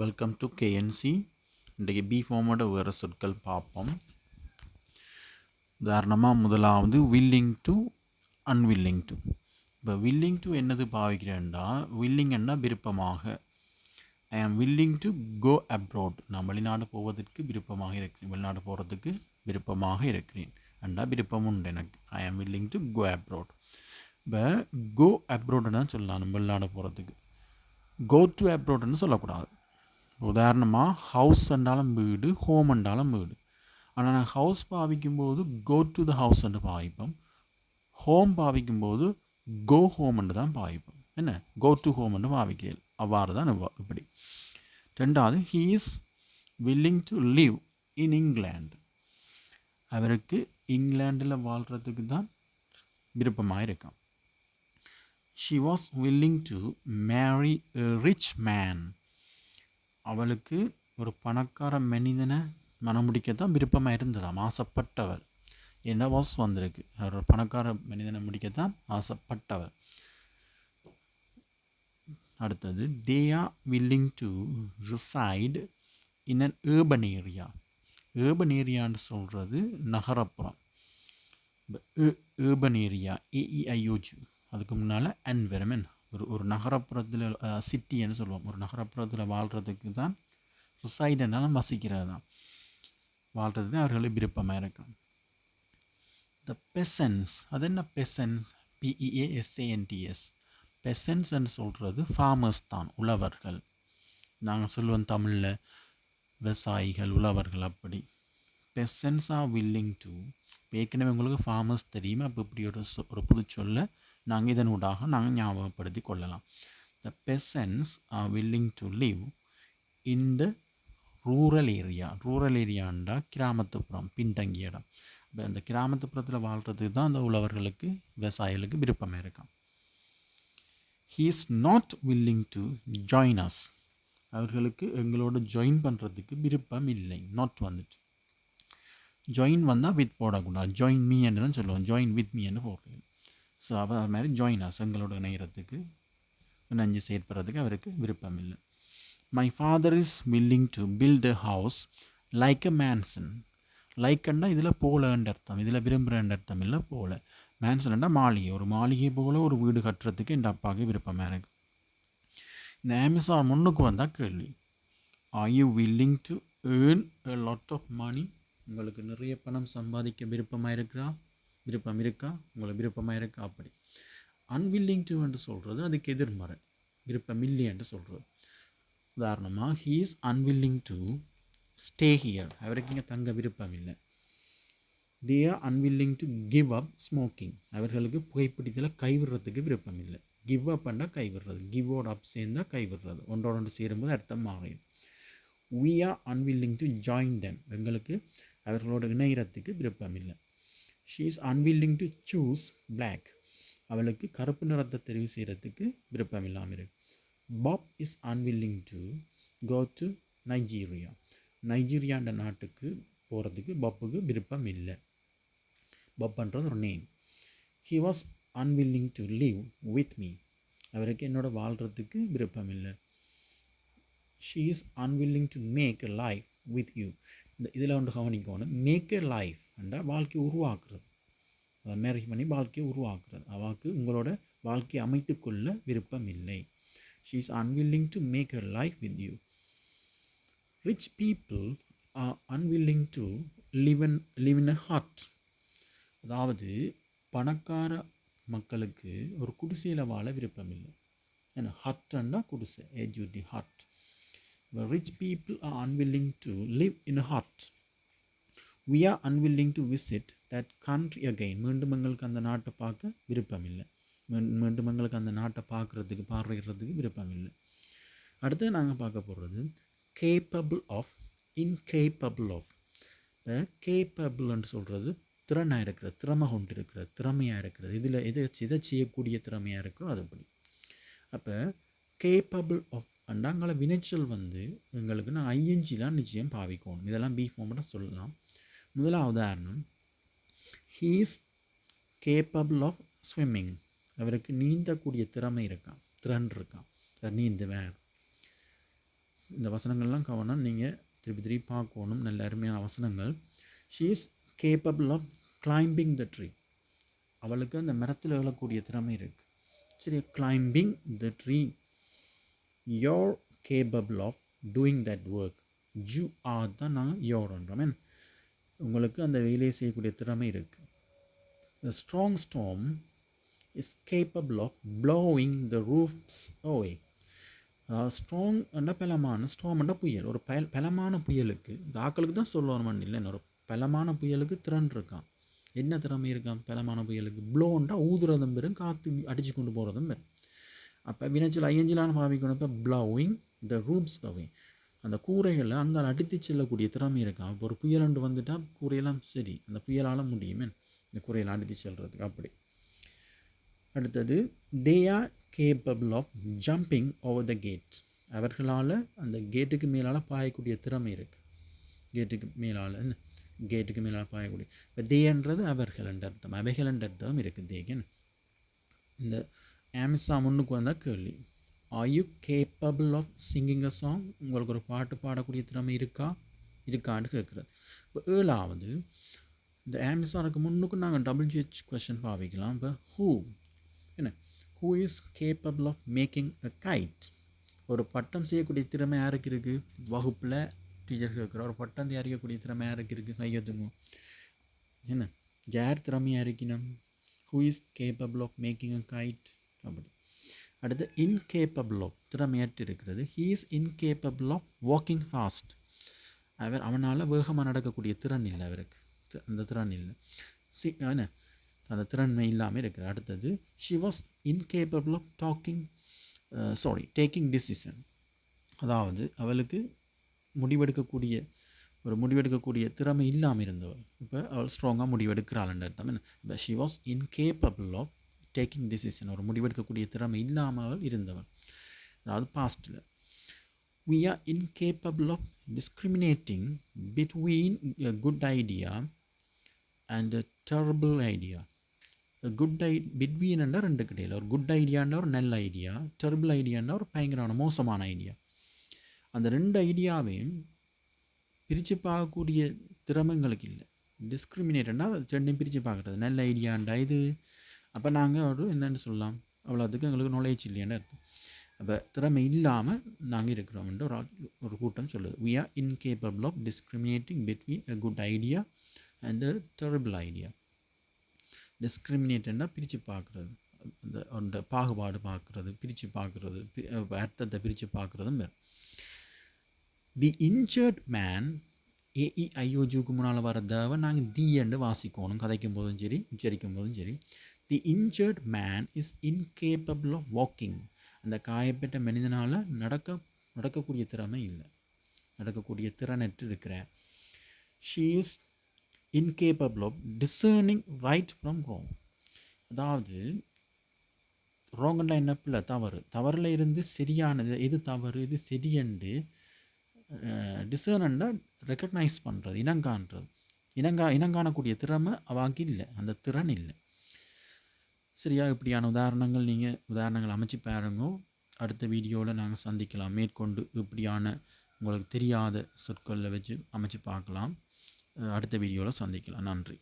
Welcome to KNC இன்றைக்கு B ஃபார்மோட வேறு சொற்கள் பார்ப்போம். உதாரணமாக முதலாவது வில்லிங் டு அன்வில்லிங் டு இப்போ வில்லிங் டு என்னது பாவிக்கிறேன்டா வில்லிங்கன்னா விருப்பமாக. ஐ ஆம் வில்லிங் டு கோ அப்ரோட் நான் வெளிநாடு போவதற்கு விருப்பமாக இருக்கிறேன். வெளிநாடு போகிறதுக்கு விருப்பமாக இருக்கிறேன். அண்டா விருப்பம் உண்டு எனக்கு. ஐ ஆம் வில்லிங் டு கோ அப்ரோட் இப்போ கோ அப்ரோடுன்னு தான் சொல்லலாம். நம்ம வெளிநாடு போகிறதுக்கு கோ டு அப்ரோடுன்னு சொல்லக்கூடாது. உதாரணமாக ஹவுஸ் என்றாலும் வீடு ஹோம் என்றாலும் வீடு. ஆனால் நான் ஹவுஸ் பாவிக்கும்போது கோ டு த ஹவுஸ் என்று பாவிப்போம். ஹோம் பாவிக்கும்போது கோ ஹோம் என்று தான் பாவிப்போம். என்ன? கோ டு ஹோம் என்று பாவிக்கல் அவ்வாறு தான் இப்படி. ரெண்டாவது he is willing to live in England அவருக்கு இங்கிலாண்டில் வாழ்கிறதுக்கு தான் விருப்பமாக இருக்கான் she was willing to marry a rich man அவளுக்கு ஒரு பணக்கார மனிதனை தான் விருப்பமாக இருந்ததாம் ஆசைப்பட்டவள். என்ன வாஸ் வந்திருக்கு. அவர் ஒரு பணக்கார மனிதனை முடிக்கத்தான் ஆசைப்பட்டவர் அடுத்தது they are willing to reside in an urban area urban ஏரியான்னு சொல்கிறது நகரப்புறம். ஏர்பன் ஏரியா ஏஇஐஓஜு அதுக்கு முன்னால் என்விரமெண்ட் ஒரு ஒரு நகரப்புறத்தில் சிட்டின்னு சொல்லுவோம். ஒரு நகரப்புறத்தில் வாழ்கிறதுக்கு தான் ரிசைடுனாலும் வசிக்கிறது தான் வாழ்கிறது தான் அவர்களுக்கு விருப்பமாக இருக்கும். த பெசன்ஸ் அது என்ன பெசன்ஸ் பிஇஏஎஸ்ஏஎன்டிஎஸ் பெசன்ஸ்ன்னு சொல்கிறது ஃபார்மர்ஸ் தான் உழவர்கள். நாங்கள் சொல்லுவோம் தமிழில் விவசாயிகள் உழவர்கள் அப்படி. பெசன்ஸ் ஆர் வில்லிங் டு ஏற்கனவே உங்களுக்கு ஃபார்மர்ஸ் தெரியுமா? அப்போ இப்படி ஒரு சொ- ஒரு புது சொல்ல நாங்கள் இதன் ஊடாக நாங்கள் ஞாபகப்படுத்தி கொள்ளலாம் the peasants are willing to live in the rural area rural ஏரியாண்டா கிராமத்துப்புறம் பின்தங்கிய இடம். இப்போ அந்த கிராமத்துப்புறத்தில் வாழ்கிறதுக்கு தான் அந்த உழவர்களுக்கு விவசாயிகளுக்கு விருப்பமாக இருக்கும். He is not willing to join us அவர்களுக்கு எங்களோட ஜாயின் பண்ணுறதுக்கு விருப்பம் இல்லை. நாட் வந்துட்டு. ஜாயின் வந்தால் வித் போடக்கூடாது. ஜாயின் மீ என்று தான் சொல்லுவோம். ஜாயின் வித் மீ என்று போடுறது. ஸோ அவ அது மாதிரி ஜாயின் ஆஸ் எங்களோட இணையறதுக்கு நஞ்சு செயற்படுறதுக்கு அவருக்கு விருப்பம் இல்லை my father is willing to build a house like a mansion லைக்கண்டா இதில் போலன்ற அர்த்தம். இதில் விரும்புகிறன்ற அர்த்தம் இல்லை போல. மேன்சன்டா மாளிகை. ஒரு மாளிகை போல ஒரு வீடு கட்டுறதுக்கு என் அப்பாவுக்கு விருப்பமாக இருக்குது இந்த அமேசான் முன்னுக்கு வந்தால் கேள்வி. Are you willing to earn a lot of money உங்களுக்கு நிறைய பணம் சம்பாதிக்க விருப்பமாக இருக்கிறா விருப்பம் இருக்கா? உங்களுக்கு விருப்பமாக இருக்கா? அப்படி. அன்வில்லிங் டு என்று சொல்கிறது அதுக்கு எதிர்மறை. விருப்பம் இல்லை என்று சொல்கிறது உதாரணமாக he is unwilling to stay here அவருக்கு இங்கே தங்க விருப்பம் இல்லை. They are unwilling to give up smoking அவர்களுக்கு புகைப்பிடித்தல கைவிடுறதுக்கு விருப்பம் இல்லை. கிவ் அப் பண்ணால் கைவிடுறது. கிவோட அப் சேர்ந்தால் கைவிடுறது. ஒன்றோட ஒன்று சேரும்போது அர்த்தம் மாறும் we are unwilling to join them எங்களுக்கு அவர்களோட இணையறதுக்கு விருப்பம் இல்லை. She is unwilling to choose black அவளுக்கு கருப்பு நிறத்தை தெரிவு செய்கிறதுக்கு விருப்பம் இல்லாமல் இருக்கு. Bob is unwilling to go to Nigeria நைஜீரியான்ற நாட்டுக்கு போகிறதுக்கு பப்புக்கு விருப்பம் இல்லை. பப்ன்றது ஒரு name he was unwilling to leave with me அவருக்கு என்னோட வாழ்கிறதுக்கு விருப்பம் இல்லை. She is unwilling to make life with you இந்த இதில் ஒன்று கவனிக்கணும் மேக் a லைஃப் அண்டா வாழ்க்கையை உருவாக்குறது. அதை மேரேஜ் பண்ணி வாழ்க்கையை உருவாக்குறது. அவாக்கு உங்களோட வாழ்க்கையை அமைத்துக்கொள்ள விருப்பம் இல்லை. She is unwilling to make a life with you rich people are unwilling to live live in a hut அதாவது பணக்கார மக்களுக்கு ஒரு குடிசையில் வாழ விருப்பம் இல்லை. ஏன்னா ஹட்டுன்னா குடிசை. ஏஜுடி The rich people are unwilling to live in a hut. We are unwilling to visit that country again. மீண்டும் எங்களுக்கு அந்த நாட்டை பார்க்க விருப்பம் இல்லை மீண்டும் எங்களுக்கு அந்த நாட்டை பார்க்குறதுக்கு பார்வையிடுறதுக்கு விருப்பம் இல்லை அடுத்து நாங்கள் பார்க்க போகிறது capable of incapable of the கேப்பபிள்னு சொல்கிறது திறனாக இருக்கிறது திறமை கொண்டு இருக்கிறது திறமையாக இருக்கிறது. இதில் எதை எதை செய்யக்கூடிய திறமையாக இருக்கோ அதுபடி. அப்போ கேப்பபிள் ஆஃப் அண்டாங்கள வினைச்சொல் வந்து எங்களுக்கு நான் ஐஎன்ஜிலாம் நிச்சயம் பாவிக்கணும். இதெல்லாம் பி ஃபார்மெட்டாக சொல்லலாம். முதல உதாரணம் ஹீஸ் கேப்பபிள் ஆஃப் ஸ்விம்மிங் அவருக்கு நீந்தக்கூடிய திறமை இருக்கான் திறன் இருக்கான் அவர் நீந்துவேன் இந்த வசனங்கள்லாம் கவனம். நீங்கள் திருப்பி திருப்பி பார்க்கணும். நல்ல அருமையான வசனங்கள். She is capable of climbing the tree அவளுக்கு அந்த மரத்தில் எழக்கூடிய திறமை இருக்குது சரி climbing the tree you're capable of doing that work you are தான் நாங்கள் யோர்ன்றோம் உங்களுக்கு அந்த வேலையை செய்யக்கூடிய திறமை இருக்குது the strong storm is capable of blowing the roofs away strong என்ற பலமான ஸ்ட்ராங்ன்ற புயல்? ஒரு பல பலமான புயலுக்கு தாக்களுக்கு தான் சொல்லணும் இல்லை ஒரு பலமான புயலுக்கு திறன் இருக்கான். என்ன திறமை இருக்கான்? பலமான புயலுக்கு. ப்ளோன்டா ஊதுறதும் பெரும் காற்று அடித்து கொண்டு போகிறதும் பெரும். அப்போ வினைச்சொல் ஐயஞ்சிலான பாவிக்கணும் இப்போ ப்ளவுயிங் த ரூப்ஸ் அவே அந்த கூரைகளை அங்கே அடித்து செல்லக்கூடிய திறமை இருக்கா. இப்போ ஒரு புயலண்டு வந்துட்டால் கூரையெல்லாம் சரி. அந்த புயலால் முடியுமே. இந்த கூரையில் அடித்து செல்கிறதுக்கு அப்படி. அடுத்தது they are capable of jumping over the gate அவர்களால் அந்த கேட்டுக்கு மேலால் பாயக்கூடிய திறமை இருக்குது கேட்டுக்கு மேலால் கேட்டுக்கு மேலால் பாயக்கூடிய. இப்போ தேன்றது அவர்கள் என்ற அர்த்தம். அவைகள் என்ற அர்த்தம் இருக்குது தேகன் இந்த ஆமிசா முன்னுக்கு வந்தால் கேள்வி are you capable of singing a song உங்களுக்கு ஒரு பாட்டு பாடக்கூடிய திறமை இருக்கா? இருக்கான்னு கேட்குறது இப்போ ஏழாவது இந்த ஆமிசானுக்கு முன்னுக்கு நாங்கள் டபுள் ஜிஹெச் கொஷின் பாவிக்கலாம். இப்போ ஹூ என்ன? Who is capable of making a kite ஒரு பட்டம் செய்யக்கூடிய திறமை யாருக்கு இருக்குது வகுப்பில் டீச்சர் கேட்குற ஒரு பட்டம் தயாரிக்கக்கூடிய திறமை யாருக்கு இருக்குது கையொத்துங்க என்ன? யார் திறமையாக இருக்கணும்? Who is capable of making a kite அப்படி. அடுத்து இன்கேப்பபிள் ஆஃப் திறமையற்று இருக்கிறது he is incapable of walking fast அவர் அவனால் வேகமாக நடக்கக்கூடிய திறன் இல்லை அவருக்கு. அந்த திறன் இல்லை. சி என்ன? அந்த திறன்மை இல்லாமல் இருக்கிற அடுத்தது she was incapable of talking sorry taking decision அதாவது அவளுக்கு முடிவெடுக்கக்கூடிய ஒரு முடிவெடுக்கக்கூடிய திறமை இல்லாமல் இருந்தவள். இப்போ அவள் ஸ்ட்ராங்காக முடிவெடுக்கிறாள்ன்ற அர்த்தம். என்ன? இப்போ she was incapable of taking decision ஒரு முடிவெடுக்கக்கூடிய திறமை இல்லாமல் அவள் இருந்தவள் அதாவது பாஸ்டில் we are incapable of discriminating between a good idea and a terrible idea. A good i ரெண்டு கிடையில ஒரு குட் ஐடியான்ற ஒரு நல்ல ஐடியா டெர்பிள் ஐடியான்ற ஒரு பயங்கரமான மோசமான ஐடியா அந்த ரெண்டு ஐடியாவையும் பிரித்து பார்க்கக்கூடிய திறமைங்களுக்கு இல்லை. டிஸ்கிரிமினேட்டர்னா ரெண்டையும் பிரித்து பார்க்குறது. நல்ல ஐடியாண்டா இது அப்போ நாங்கள் ஒரு என்னென்னு சொல்லலாம். அவ்வளோத்துக்கு எங்களுக்கு நாலேஜ் இல்லையான்னு அர்த்தம். அப்போ திறமை இல்லாமல் நாங்கள் இருக்கிறோம்ன்ற ஒரு ஒரு கூட்டம் சொல்லுது. We are incapable of discriminating between a good idea and a terrible idea டிஸ்கிரிமினேட்டர்னா பிரித்து பார்க்குறது. அந்த அந்த பாகுபாடு பார்க்குறது பிரித்து பார்க்குறது அர்த்தத்தை பிரித்து பார்க்குறதும் வேறு தி இன்ஜர்ட் மேன் ஏஇஐஓஜுக்கு முன்னால் வர தேவை நாங்கள் தி என்று வாசிக்கணும். கதைக்கும் போதும் சரி உச்சரிக்கும் போதும் சரி. The injured man is incapable of walking அந்த காயப்பட்ட மனிதனால் நடக்க நடக்கக்கூடிய திறமை இல்லை. நடக்கக்கூடிய திறனற்று இருக்கிற. She is incapable of discerning right from wrong. அதாவது ரோங்கெல்லாம் என்ன பிள்ளை? தவறு. தவறில் இருந்து சரியானது எது தவறு இது சரியண்டு டிசர்னண்டா ரெக்கக்னைஸ் பண்ணுறது இனங்கான்றது இனங்கா இனங்காணக்கூடிய திறமை அவாக்கு இல்லை அந்த திறன் இல்லை. சரியா? இப்படியான உதாரணங்கள் நீங்கள் உதாரணங்கள் அமைச்சு பாருங்க. அடுத்த வீடியோவில் நாங்கள் சந்திக்கலாம். மேற்கொண்டு இப்படியான உங்களுக்கு தெரியாத சொற்களில் வச்சு அமைச்சு பார்க்கலாம். அடுத்த வீடியோவில் சந்திக்கலாம். நன்றி.